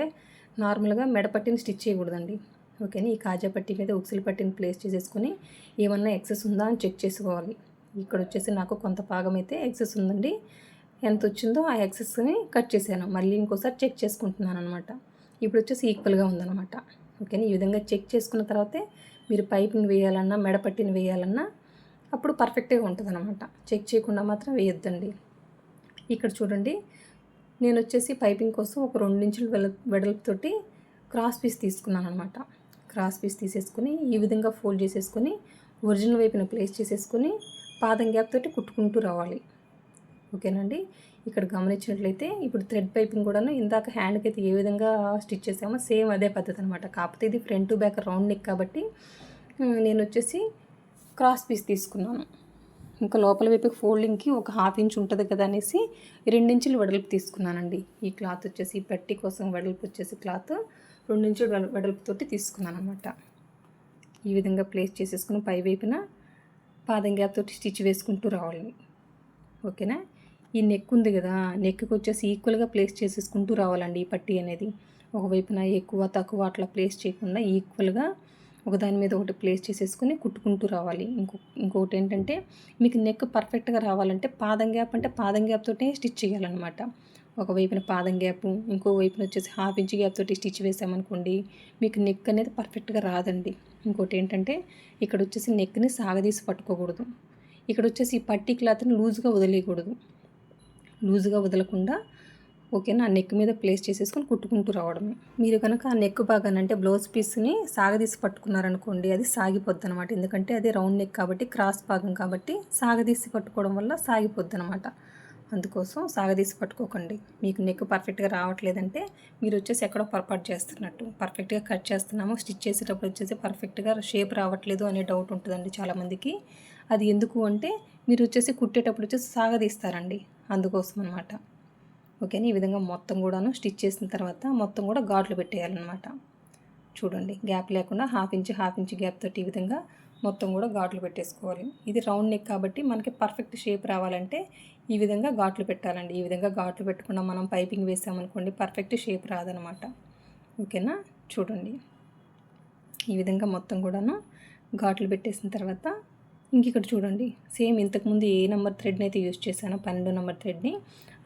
నార్మల్గా మెడపట్టిని స్టిచ్ చేయకూడదండి. ఓకేనా? ఈ కాజా పట్టి మీద ఉక్సులు పట్టిని ప్లేస్ చేసేసుకొని ఏమన్నా ఎక్సెస్ ఉందా అని చెక్ చేసుకోవాలి. ఇక్కడ వచ్చేసి నాకు కొంత భాగం అయితే ఎక్సెస్ ఉందండి. ఎంత వచ్చిందో ఆ ఎక్సెస్ని కట్ చేశాను. మళ్ళీ ఇంకోసారి చెక్ చేసుకుంటున్నాను అనమాట ఇప్పుడు వచ్చేసి ఈక్వల్గా ఉందన్నమాట. ఓకేనా? ఈ విధంగా చెక్ చేసుకున్న తర్వాతే మీరు పైపింగ్ వేయాలన్నా మెడపట్టిని వేయాలన్నా అప్పుడు పర్ఫెక్ట్గా ఉంటుంది అనమాట చెక్ చేయకుండా మాత్రం వేయొద్దండి. ఇక్కడ చూడండి. నేను వచ్చేసి పైపింగ్ కోసం ఒక రెండు ఇంచులు వెల వెడల్పుతోటి క్రాస్ పీస్ తీసుకున్నాను అనమాట క్రాస్ పీస్ తీసేసుకుని ఈ విధంగా ఫోల్డ్ చేసేసుకొని ఒరిజినల్ వైపున ప్లేస్ చేసేసుకొని పాదం గ్యాప్ తోటి కుట్టుకుంటూ రావాలి. ఓకేనండి? ఇక్కడ గమనించినట్లయితే ఇప్పుడు థ్రెడ్ పైపింగ్ కూడాను ఇందాక హ్యాండ్కి అయితే ఏ విధంగా స్టిచ్ చేసామో సేమ్ అదే పద్ధతి అనమాట కాకపోతే ఇది front to back round neck కాబట్టి నేను వచ్చేసి క్రాస్ పీస్ తీసుకున్నాను. ఇంకా లోపల వైపు ఫోల్డింగ్కి ఒక హాఫ్ ఇంచ్ ఉంటుంది కదా అనేసి రెండించులు వెడల్పు తీసుకున్నానండి. ఈ క్లాత్ వచ్చేసి పట్టి కోసం వెడల్పు వచ్చేసి క్లాత్ రెండించులు వెడల్పుతోటి తీసుకున్నాను అనమాట ఈ విధంగా ప్లేస్ చేసేసుకుని పై వైపున పాదం గ్యాప్ తోటి స్టిచ్ వేసుకుంటూ రావాలి. ఓకేనా? ఈ నెక్ ఉంది కదా నెక్కి వచ్చేసి ఈక్వల్గా ప్లేస్ చేసేసుకుంటూ రావాలండి ఈ పట్టీ అనేది. ఒకవైపున ఎక్కువ తక్కువ అట్లా ప్లేస్ చేయకుండా ఈక్వల్గా ఒకదాని మీద ఒకటి ప్లేస్ చేసేసుకుని కుట్టుకుంటూ రావాలి. ఇంకో ఇంకొకటి ఏంటంటే మీకు నెక్ పర్ఫెక్ట్గా రావాలంటే పాదం గ్యాప్ అంటే పాదం గ్యాప్ తోటే స్టిచ్ చేయాలన్నమాట. ఒకవైపున పాదం గ్యాప్ ఇంకో వైపున వచ్చేసి హాఫ్ ఇంచ్ గ్యాప్ తోటి స్టిచ్ వేసామనుకోండి మీకు నెక్ అనేది పర్ఫెక్ట్గా రాదండి. ఇంకోటి ఏంటంటే ఇక్కడ వచ్చేసి నెక్ని సాగదీసి పట్టుకోకూడదు. ఇక్కడ వచ్చేసి ఈ పట్టి క్లాత్ని లూజ్గా వదిలేయకూడదు. లూజ్గా వదలకుండా ఓకేనా ఆ నెక్ మీద ప్లేస్ చేసేసుకొని కుట్టుకుంటూ రావడమే. మీరు కనుక ఆ నెక్ భాగాన్ని అంటే బ్లౌజ్ పీస్ని సాగదీసి పట్టుకున్నారనుకోండి అది సాగిపోద్ది అనమాట ఎందుకంటే అది రౌండ్ నెక్ కాబట్టి క్రాస్ భాగం కాబట్టి సాగదీసి పట్టుకోవడం వల్ల సాగిపోద్ది అనమాట అందుకోసం సాగదీసి పట్టుకోకండి. మీకు నెక్ పర్ఫెక్ట్గా రావట్లేదంటే మీరు వచ్చేసి ఎక్కడో పొరపాటు చేస్తున్నట్టు. పర్ఫెక్ట్గా కట్ చేస్తున్నాము స్టిచ్ చేసేటప్పుడు వచ్చేసి పర్ఫెక్ట్గా షేప్ రావట్లేదు అనే డౌట్ ఉంటుందండి చాలామందికి. అది ఎందుకు అంటే మీరు వచ్చేసి కుట్టేటప్పుడు వచ్చేసి సాగదీస్తారండి. అందుకోసం అనమాట ఓకేనా ఈ విధంగా మొత్తం కూడాను స్టిచ్ చేసిన తర్వాత మొత్తం కూడా గాడ్లు పెట్టేయాలన్నమాట. చూడండి గ్యాప్ లేకుండా half inch half inch gap తోటి ఈ విధంగా మొత్తం కూడా ఘాట్లు పెట్టేసుకోవాలి. ఇది రౌండ్ నెక్ కాబట్టి మనకి పర్ఫెక్ట్ షేప్ రావాలంటే ఈ విధంగా ఘాట్లు పెట్టాలండి. ఈ విధంగా ఘాట్లు పెట్టకుండా మనం పైపింగ్ వేసామనుకోండి పర్ఫెక్ట్ షేప్ రాదనమాట. ఓకేనా? చూడండి. ఈ విధంగా మొత్తం కూడాను ఘాట్లు పెట్టేసిన తర్వాత ఇంక ఇక్కడ చూడండి. సేమ్ ఇంతకుముందు ఏ నెంబర్ థ్రెడ్ని అయితే యూజ్ చేశానో పన్నెండు నెంబర్ థ్రెడ్ని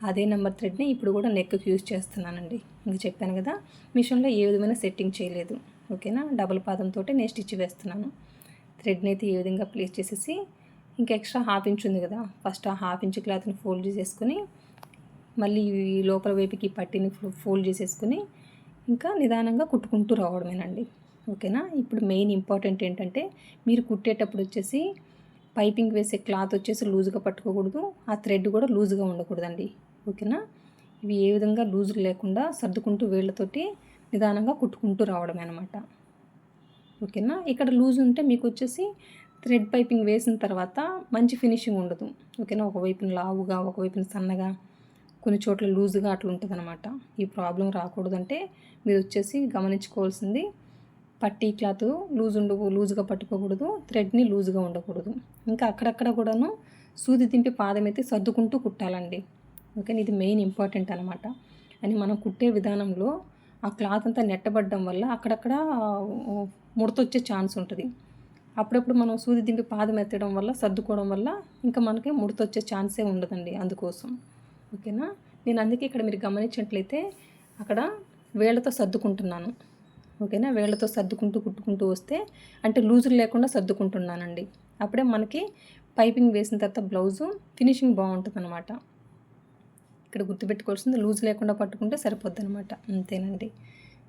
అదే నెంబర్ థ్రెడ్ని ఇప్పుడు కూడా నెక్కి యూజ్ చేస్తున్నానండి. ఇంక చెప్పాను కదా మిషన్లో ఏ విధమైన సెట్టింగ్ చేయలేదు. ఓకేనా? డబుల్ పాదంతో నేను స్టిచ్ వేస్తున్నాను. థ్రెడ్ని అయితే ఏ విధంగా ప్లేస్ చేసేసి ఇంకా ఎక్స్ట్రా హాఫ్ ఇంచ్ ఉంది కదా ఫస్ట్ ఆ హాఫ్ ఇంచ్ క్లాత్ని ఫోల్డ్ చేసేసుకొని మళ్ళీ ఈ లోపల వైపుకి పట్టిని ఫోల్డ్ చేసేసుకుని ఇంకా నిదానంగా కుట్టుకుంటూ రావడమేనండి. ఓకేనా? ఇప్పుడు మెయిన్ ఇంపార్టెంట్ ఏంటంటే మీరు కుట్టేటప్పుడు వచ్చేసి పైపింగ్ వేసే క్లాత్ వచ్చేసి లూజ్గా పట్టుకోకూడదు ఆ థ్రెడ్ కూడా లూజ్గా ఉండకూడదండి. ఓకేనా? ఇవి ఏ విధంగా లూజ్ లేకుండా సర్దుకుంటూ వేళ్ళతోటి నిదానంగా కుట్టుకుంటూ రావడమే అనమాట ఓకేనా? ఇక్కడ లూజ్ ఉంటే మీకు వచ్చేసి థ్రెడ్ పైపింగ్ వేసిన తర్వాత మంచి ఫినిషింగ్ ఉండదు. ఓకేనా? ఒకవైపున లావుగా ఒకవైపున సన్నగా కొన్ని చోట్ల లూజ్గా అట్లా ఉంటుంది అనమాట ఈ ప్రాబ్లం రాకూడదంటే మీరు వచ్చేసి గమనించుకోవాల్సింది పట్టీ క్లాత్ లూజ్ ఉండ లూజ్గా పట్టుకోకూడదు థ్రెడ్ని లూజ్గా ఉండకూడదు. ఇంకా అక్కడక్కడ కూడాను సూది దింపి పాదం అయితే సర్దుకుంటూ కుట్టాలండి. ఓకే ఇది మెయిన్ ఇంపార్టెంట్ అనమాట అని మనం కుట్టే విధానంలో ఆ క్లాత్ అంతా నెట్టబడడం వల్ల అక్కడక్కడ ముడత వచ్చే ఛాన్స్ ఉంటుంది. అప్పుడప్పుడు మనం సూది దింపి పాదం ఎత్తడం వల్ల సర్దుకోవడం వల్ల ఇంకా మనకి ముడత వచ్చే ఛాన్సే ఉండదండి అందుకోసం. ఓకేనా? నేను అందుకే ఇక్కడ మీరు గమనించినట్లయితే అక్కడ వేళ్ళతో సర్దుకుంటున్నాను. ఓకేనా? వేళ్ళతో సర్దుకుంటూ కుట్టుకుంటూ వస్తే అంటే లూజులు లేకుండా సర్దుకుంటున్నానండి. అప్పుడే మనకి పైపింగ్ వేసిన తర్వాత బ్లౌజు ఫినిషింగ్ బాగుంటుంది అనమాట ఇక్కడ గుర్తుపెట్టుకోవాల్సింది లూజ్ లేకుండా పట్టుకుంటే సరిపోద్ది అనమాట అంతేనండి.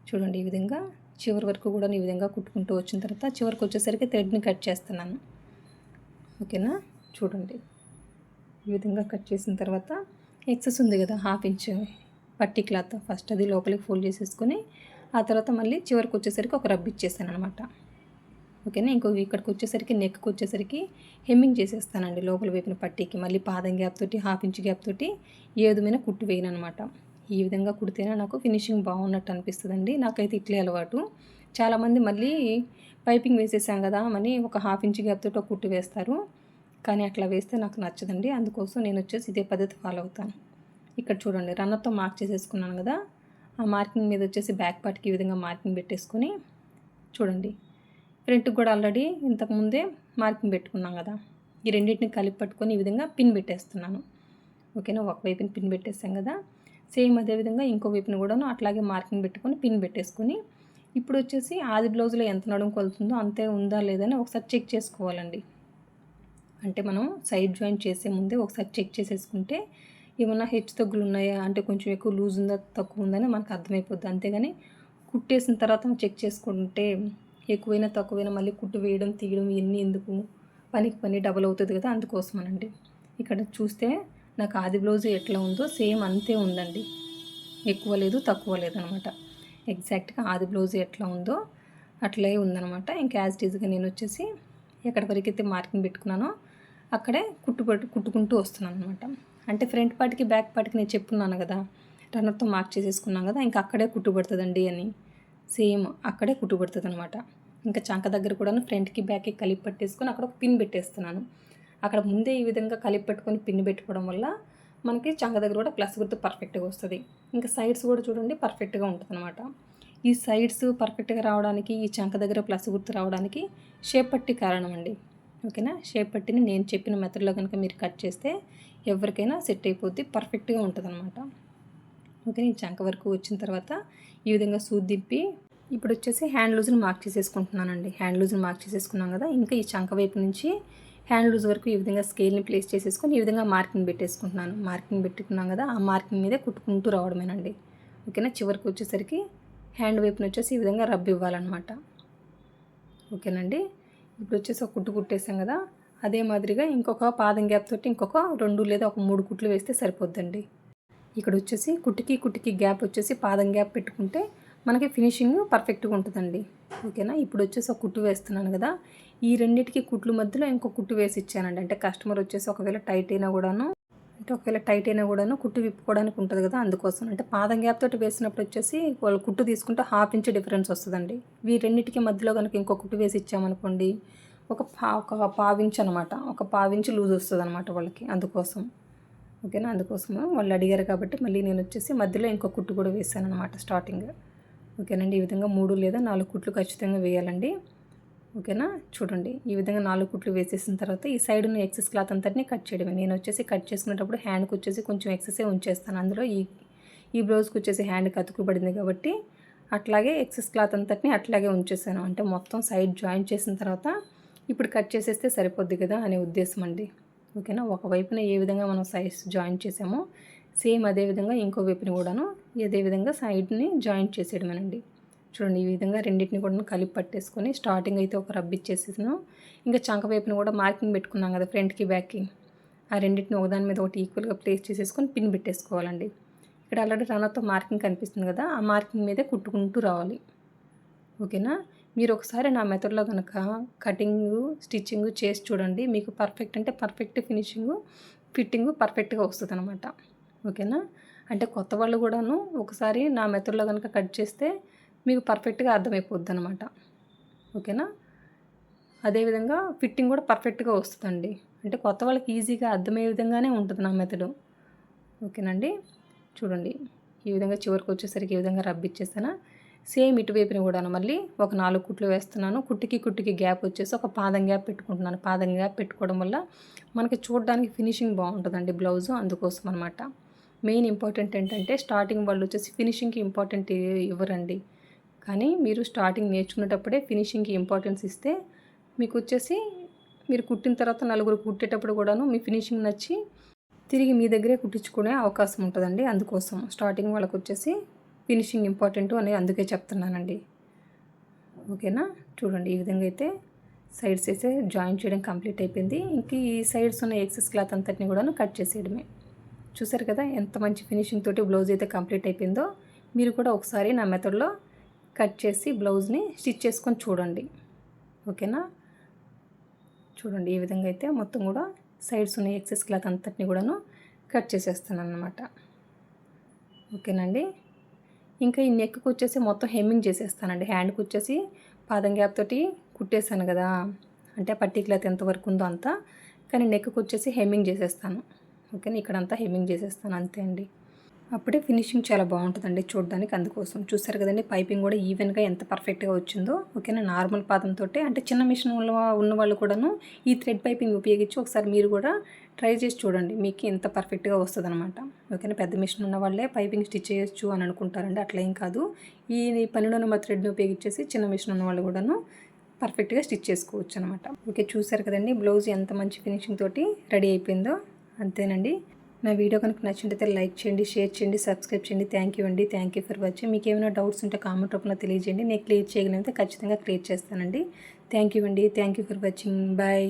చూడండి ఈ విధంగా. చివరి వరకు కూడా ఈ విధంగా కుట్టుకుంటూ వచ్చిన తర్వాత చివరికి వచ్చేసరికి థ్రెడ్ని కట్ చేస్తున్నాను. ఓకేనా? చూడండి. ఈ విధంగా కట్ చేసిన తర్వాత ఎక్సెస్ ఉంది కదా హాఫ్ ఇంచ్ పట్టి క్లాత్. ఫస్ట్ అది లోపలికి ఫోల్డ్ చేసేసుకొని ఆ తర్వాత మళ్ళీ చివరికి వచ్చేసరికి ఒక రబ్ ఇచ్చేసాను అనమాట ఓకేనా? ఇంకో ఇక్కడికి వచ్చేసరికి నెక్కి వచ్చేసరికి హెమ్మింగ్ చేసేస్తానండి లోపల వైపున పట్టీకి. మళ్ళీ పాదం గ్యాప్ తోటి హాఫ్ ఇంచ్ గ్యాప్ తోటి ఏదు మీద కుట్టు వేయను అనమాట ఈ విధంగా కుడితేనే నాకు ఫినిషింగ్ బాగున్నట్టు అనిపిస్తుందండి. నాకైతే ఇట్లే అలవాటు. చాలామంది మళ్ళీ పైపింగ్ వేసేసాం కదా అని ఒక హాఫ్ ఇంచ్ గ్యాప్ తోటి ఒక కుట్టు వేస్తారు. కానీ అట్లా వేస్తే నాకు నచ్చదండి. అందుకోసం నేను వచ్చేసి ఇదే పద్ధతి ఫాలో అవుతాను. ఇక్కడ చూడండి రన్నర్తో మార్క్ చేసేసుకున్నాను కదా. ఆ మార్కింగ్ మీద వచ్చేసి బ్యాక్ పార్ట్కి ఈ విధంగా మార్కింగ్ పెట్టేసుకొని చూడండి. ఫ్రంట్కి కూడా ఆల్రెడీ ఇంతకుముందే మార్కింగ్ పెట్టుకున్నాం కదా. ఈ రెండింటిని కలిపి పట్టుకొని ఈ విధంగా పిన్ పెట్టేస్తున్నాను. ఓకేనా? ఒక వైపుని పిన్ పెట్టేస్తాం కదా. సేమ్ అదేవిధంగా ఇంకో వైపుని కూడాను అట్లాగే మార్కింగ్ పెట్టుకొని పిన్ పెట్టేసుకొని ఇప్పుడు వచ్చేసి ఆది బ్లౌజ్లో ఎంత నడుము కొలుతుందో అంతే ఉందా లేదని ఒకసారి చెక్ చేసుకోవాలండి. అంటే మనం సైడ్ జాయిన్ చేసే ముందే ఒకసారి చెక్ చేసేసుకుంటే ఏమన్నా హెచ్చు తగ్గులు ఉన్నాయా? అంటే కొంచెం ఎక్కువ లూజ్ ఉందా? తక్కువ ఉందని మనకు అర్థమైపోద్ది. అంతేగాని కుట్టేసిన తర్వాత చెక్ చేసుకుంటే ఎక్కువైనా తక్కువైనా మళ్ళీ కుట్టు వేయడం తీయడం ఇవన్నీ ఎందుకు? పనికి పని డబల్ అవుతుంది కదా అందుకోసమనండి. ఇక్కడ చూస్తే నాకు ఆది బ్లౌజ్ ఎట్లా ఉందో సేమ్ అంతే ఉందండి. ఎక్కువ లేదు తక్కువ లేదనమాట. ఎగ్జాక్ట్గా ఆది బ్లౌజ్ ఎట్లా ఉందో అట్లే ఉందనమాట. ఇంకా యాజ్ ఈజ్గా నేను వచ్చేసి ఎక్కడి వరకు అయితే మార్కింగ్ పెట్టుకున్నానో అక్కడే కుట్టు కుట్టుకుంటూ వస్తున్నాను అనమాట అంటే ఫ్రంట్ పార్ట్కి బ్యాక్ పార్ట్కి నేను చెప్పున్నాను కదా రన్నర్తో మార్క్ చేసేసుకున్నాను కదా ఇంకా అక్కడే కుట్టుబడుతుందండి అని. సేమ్ అక్కడే కుట్టుబడుతుంది అనమాట ఇంకా చంక దగ్గర కూడా ఫ్రంట్కి బ్యాక్కి కలిపి పట్టేసుకొని అక్కడ ఒక పిన్ పెట్టేస్తున్నాను. అక్కడ ముందే ఈ విధంగా కలిపి పెట్టుకొని పిన్ పెట్టుకోవడం వల్ల మనకి చంక దగ్గర కూడా ప్లస్ గుర్తు పర్ఫెక్ట్గా వస్తుంది. ఇంకా సైడ్స్ కూడా చూడండి పర్ఫెక్ట్గా ఉంటుంది అనమాట ఈ సైడ్స్ పర్ఫెక్ట్గా రావడానికి ఈ చంక దగ్గర ప్లస్ గుర్తు రావడానికి షేప్ పట్టి కారణం అండి ఓకేనా? షేప్ పట్టిని నేను చెప్పిన మెథడ్లో కనుక మీరు కట్ చేస్తే ఎవరికైనా సెట్ అయిపోద్ది పర్ఫెక్ట్గా ఉంటుంది అనమాట ఓకే నేను చంక వరకు వచ్చిన తర్వాత ఈ విధంగా సూది దింపి ఇప్పుడు వచ్చేసి హ్యాండ్ లూజ్ని మార్క్ చేసేసుకుంటున్నానండి. హ్యాండ్ లూజ్ని మార్క్ చేసేసుకున్నాం కదా ఇంకా ఈ చంక వైపు నుంచి హ్యాండ్ లూజ్ వరకు ఈ విధంగా స్కేల్ని ప్లేస్ చేసేసుకొని ఈ విధంగా మార్కింగ్ పెట్టేసుకుంటున్నాను. మార్కింగ్ పెట్టుకున్నాం కదా ఆ మార్కింగ్ మీదే కుట్టుకుంటూ రావడమేనండి. ఓకేనా? చివరికి వచ్చేసరికి హ్యాండ్ వైపున వచ్చేసి ఈ విధంగా రబ్ ఇవ్వాలన్నమాట. ఓకేనండి? ఇప్పుడు వచ్చేసి ఒక కుట్టు కుట్టేసాం కదా అదే మాదిరిగా ఇంకొక పాదం గ్యాప్ తోటి ఇంకొక రెండు లేదా ఒక మూడు కుట్లు వేస్తే సరిపోద్దండి. ఇక్కడ వచ్చేసి కుట్టుకి కుట్టుకి గ్యాప్ వచ్చేసి పాదం గ్యాప్ పెట్టుకుంటే మనకి ఫినిషింగ్ పర్ఫెక్ట్గా ఉంటుందండి. ఓకేనా? ఇప్పుడు వచ్చేసి ఒక కుట్టు వేస్తున్నాను కదా. ఈ రెండింటికి కుట్లు మధ్యలో ఇంకో కుట్టు వేసి ఇచ్చానండి. అంటే కస్టమర్ వచ్చేసి ఒకవేళ టైట్ అయినా కూడాను అంటే ఒకవేళ టైట్ అయినా కూడాను కుట్టు విప్పుకోవడానికి ఉంటుంది కదా అందుకోసం. అంటే పాదం గ్యాప్ తోటి వేసినప్పుడు వచ్చేసి వాళ్ళు కుట్టు తీసుకుంటే హాఫ్ ఇంచ్ డిఫరెన్స్ వస్తుందండి. ఈ రెండింటికి మధ్యలో కనుక ఇంకో కుట్టు వేసి ఇచ్చామనుకోండి ఒక పా ఒక పావించ్ అనమాట ఒక పావించి లూజ్ వస్తుంది అనమాట వాళ్ళకి అందుకోసం. ఓకేనా? అందుకోసము వాళ్ళు అడిగారు కాబట్టి మళ్ళీ నేను వచ్చేసి మధ్యలో ఇంకో కుట్టు కూడా వేసాను అనమాట స్టార్టింగ్ ఓకేనండి? ఈ విధంగా మూడు లేదా నాలుగు కుట్లు ఖచ్చితంగా వేయాలండి. ఓకేనా? చూడండి. ఈ విధంగా నాలుగు కుట్లు వేసేసిన తర్వాత ఈ సైడ్ ఉన్న ఎక్సెస్ క్లాత్ అంతటిని కట్ చేయడమే. నేను వచ్చేసి కట్ చేసుకునేటప్పుడు హ్యాండ్కి వచ్చేసి కొంచెం ఎక్సెసే ఉంచేస్తాను. అందులో ఈ ఈ బ్లౌజ్కి వచ్చేసి హ్యాండ్కి అతుకుబడింది కాబట్టి అట్లాగే ఎక్సెస్ క్లాత్ అంతటిని అట్లాగే ఉంచేసాను. అంటే మొత్తం సైడ్ జాయిన్ చేసిన తర్వాత ఇప్పుడు కట్ చేసేస్తే సరిపోద్ది కదా అనే ఉద్దేశం అండి. ఓకేనా? ఒకవైపున ఏ విధంగా మనం సైజ్ జాయిన్ చేసామో సేమ్ అదే విధంగా ఇంకో వైపుని కూడాను అదే విధంగా సైడ్ని జాయింట్ చేసేయడమేనండి. చూడండి ఈ విధంగా రెండింటిని కూడా కలిపి పట్టేసుకొని స్టార్టింగ్ అయితే ఒక రబ్ ఇచ్చేసేసాను. ఇంకా చంక వైపుని కూడా మార్కింగ్ పెట్టుకున్నాం కదా ఫ్రంట్కి బ్యాక్కి ఆ రెండింటిని ఒకదాని మీద ఒకటి ఈక్వల్గా ప్లేస్ చేసేసుకొని పిన్ పెట్టేసుకోవాలండి. ఇక్కడ ఆల్రెడీ రన్నర్తో మార్కింగ్ కనిపిస్తుంది కదా ఆ మార్కింగ్ మీదే కుట్టుకుంటూ రావాలి. ఓకేనా? మీరు ఒకసారి నా మెథడ్లో కనుక కటింగ్ స్టిచ్చింగ్ చేసి చూడండి. మీకు పర్ఫెక్ట్ అంటే పర్ఫెక్ట్ ఫినిషింగ్ ఫిట్టింగ్ పర్ఫెక్ట్గా వస్తుంది అనమాట ఓకేనా? అంటే కొత్త వాళ్ళు కూడాను ఒకసారి నా మెథడ్లో కనుక కట్ చేస్తే మీకు పర్ఫెక్ట్గా అర్థమైపోద్ది అనమాట ఓకేనా? అదేవిధంగా ఫిట్టింగ్ కూడా పర్ఫెక్ట్గా వస్తుందండి. అంటే కొత్త వాళ్ళకి ఈజీగా అర్థమయ్యే విధంగానే ఉంటుంది నా మెథడు. ఓకేనండి? చూడండి. ఈ విధంగా చివరికి వచ్చేసరికి ఈ విధంగా రబ్బిచ్చేసాను సేమ్ ఇటువైపుని కూడా మళ్ళీ ఒక నాలుగు కుట్లు వేస్తున్నాను. కుట్టికి కుట్టికి గ్యాప్ వచ్చేసి ఒక పాదం గ్యాప్ పెట్టుకుంటున్నాను. పాదం గ్యాప్ పెట్టుకోవడం వల్ల మనకి చూడడానికి ఫినిషింగ్ బాగుంటుందండి బ్లౌజు అందుకోసం అనమాట మెయిన్ ఇంపార్టెంట్ ఏంటంటే స్టార్టింగ్ వాళ్ళు వచ్చేసి ఫినిషింగ్కి ఇంపార్టెంట్ ఇవ్వరండి. కానీ మీరు స్టార్టింగ్ నేర్చుకునేటప్పుడే ఫినిషింగ్కి ఇంపార్టెన్స్ ఇస్తే మీకు వచ్చేసి మీరు కుట్టిన తర్వాత నలుగురు కుట్టేటప్పుడు కూడాను మీ ఫినిషింగ్ నచ్చి తిరిగి మీ దగ్గరే కుట్టించుకునే అవకాశం ఉంటుందండి అందుకోసం. స్టార్టింగ్ వాళ్ళకు వచ్చేసి ఫినిషింగ్ ఇంపార్టెంట్ అని అందుకే చెప్తున్నానండి. ఓకేనా? చూడండి ఈ విధంగా అయితే సైడ్స్ అయితే జాయిన్ చేయడం కంప్లీట్ అయిపోయింది. ఇంక ఈ సైడ్స్ ఉన్న ఎక్సెస్ క్లాత్ అంతటిని కూడా కట్ చేసేయడమే. చూసారు కదా ఎంత మంచి ఫినిషింగ్ తోటి బ్లౌజ్ అయితే కంప్లీట్ అయిపోయిందో. మీరు కూడా ఒకసారి నా మెథడ్లో కట్ చేసి బ్లౌజ్ని స్టిచ్ చేసుకొని చూడండి. ఓకేనా? చూడండి ఈ విధంగా అయితే మొత్తం కూడా సైడ్స్ ఉన్న ఎక్సెస్ క్లాత్ అంతటిని కూడాను కట్ చేసేస్తాను అన్నమాట ఓకేనండి? ఇంకా ఈ నెక్కి వచ్చేసి మొత్తం హెమ్మింగ్ చేసేస్తానండి. హ్యాండ్కి వచ్చేసి పాదం గ్యాప్ తోటి కుట్టేశాను కదా. అంటే పట్టీ క్లాత్ ఎంతవరకు ఉందో అంతా. కానీ నెక్కి వచ్చేసి హెమ్మింగ్ చేసేస్తాను. ఓకేనా? ఇక్కడంతా హెమ్మింగ్ చేసేస్తాను. అంతే అండి. అప్పుడే ఫినిషింగ్ చాలా బాగుంటుందండి చూడడానికి అందుకోసం. చూసారు కదండి పైపింగ్ కూడా ఈవెన్గా ఎంత పర్ఫెక్ట్గా వచ్చిందో. ఓకేనా నార్మల్ పాదంతో అంటే చిన్న మిషన్ ఉన్న వాళ్ళు కూడాను ఈ థ్రెడ్ పైపింగ్ ఉపయోగించి ఒకసారి మీరు కూడా ట్రై చేసి చూడండి. మీకు ఎంత పర్ఫెక్ట్గా వస్తుంది అనమాట ఓకేనా పెద్ద మిషన్ ఉన్న వాళ్ళే పైపింగ్ స్టిచ్ చేయొచ్చు అని అనుకుంటారండి. అట్లా ఏం కాదు. ఈ పన్నెండు నెంబర్ థ్రెడ్ని ఉపయోగించేసి చిన్న మిషన్ ఉన్న వాళ్ళు కూడాను పర్ఫెక్ట్గా స్టిచ్ చేసుకోవచ్చు అనమాట ఓకే చూసారు కదండి బ్లౌజ్ ఎంత మంచి ఫినిషింగ్ తోటి రెడీ అయిపోయిందో. అంతేనండి. నా వీడియో కనుక నచ్చినట్లయితే లైక్ చేయండి షేర్ చేయండి సబ్స్క్రైబ్ చేయండి. థ్యాంక్ యూ అండి. థ్యాంక్ యూ ఫర్ వాచింగ్ మీకు ఏమైనా డౌట్స్ ఉంటే కామెంట్ రూపంలో తెలియజేయండి. నేను క్లియర్ చేయగలిగితే ఖచ్చితంగా క్లియర్ చేస్తానండి. థ్యాంక్ యూ అండి. Thank you for watching bye